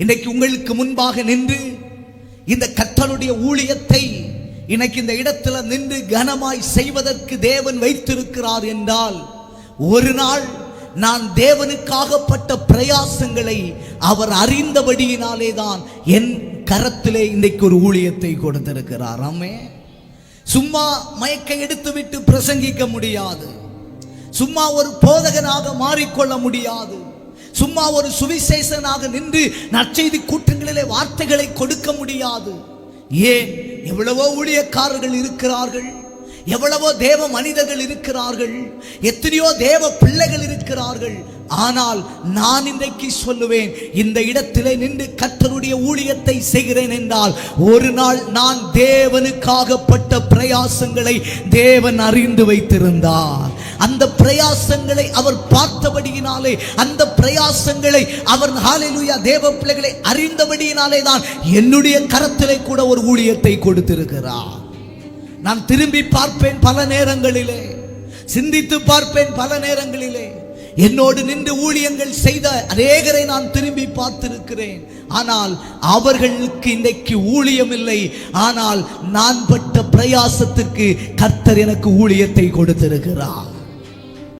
இன்றைக்கு உங்களுக்கு முன்பாக நின்று இந்த கர்த்தருடைய ஊழியத்தை இன்னைக்கு இந்த இடத்துல நின்று கனமாய் செய்வதற்கு தேவன் வைத்திருக்கிறார் என்றால் ஒரு நாள் நான் தேவனுக்காகப்பட்ட பிரயாசங்களை அவர் அறிந்தபடியினாலே தான் என் கரத்திலே இன்றைக்கு ஒரு ஊழியத்தை கொடுத்திருக்கிறார். ஆமே சும்மா மயக்க எடுத்துவிட்டு பிரசங்கிக்க முடியாது. சும்மா ஒரு போதகனாக மாறிக்கொள்ள முடியாது. சும்மா ஒரு சுவிசேஷனாக நின்று நற்செய்தி கூட்டங்களிலே வார்த்தைகளை கொடுக்க முடியாது. ஏன்? எவ்வளவோ ஊழியக்காரர்கள் இருக்கிறார்கள். எவ்வளவோ தேவ மனிதர்கள் இருக்கிறார்கள். எத்தனையோ தேவ பிள்ளைகள் இருக்கிறார்கள். ஆனால் நான் இன்றைக்கு சொல்லுவேன் இந்த இடத்திலே நின்று கத்தருடைய ஊழியத்தை செய்கிறேன் என்றால் ஒரு நாள் நான் தேவனுக்காகப்பட்ட பிரயாசங்களை தேவன் அறிந்து வைத்திருந்தார். அந்த பிரயாசங்களை அவர் பார்த்தபடியினாலே அந்த பிரயாசங்களை அவர் ஹாலிலுயா தேவ பிள்ளைகளை அறிந்தபடியினாலே தான் என்னுடைய கரத்திலே கூட ஒரு ஊழியத்தை கொடுத்திருக்கிறார். நான் திரும்பி பார்ப்பேன் பல நேரங்களிலே சிந்தித்து பார்ப்பேன் பல நேரங்களிலே. என்னோடு நின்று ஊழியங்கள் செய்த அநேகரை நான் திரும்பி பார்த்திருக்கிறேன். ஆனால் அவர்களுக்கு இன்றைக்கு ஊழியம் இல்லை. ஆனால் நான் பட்ட பிரயாசத்திற்கு கர்த்தர் எனக்கு ஊழியத்தை கொடுத்திருக்கிறார்.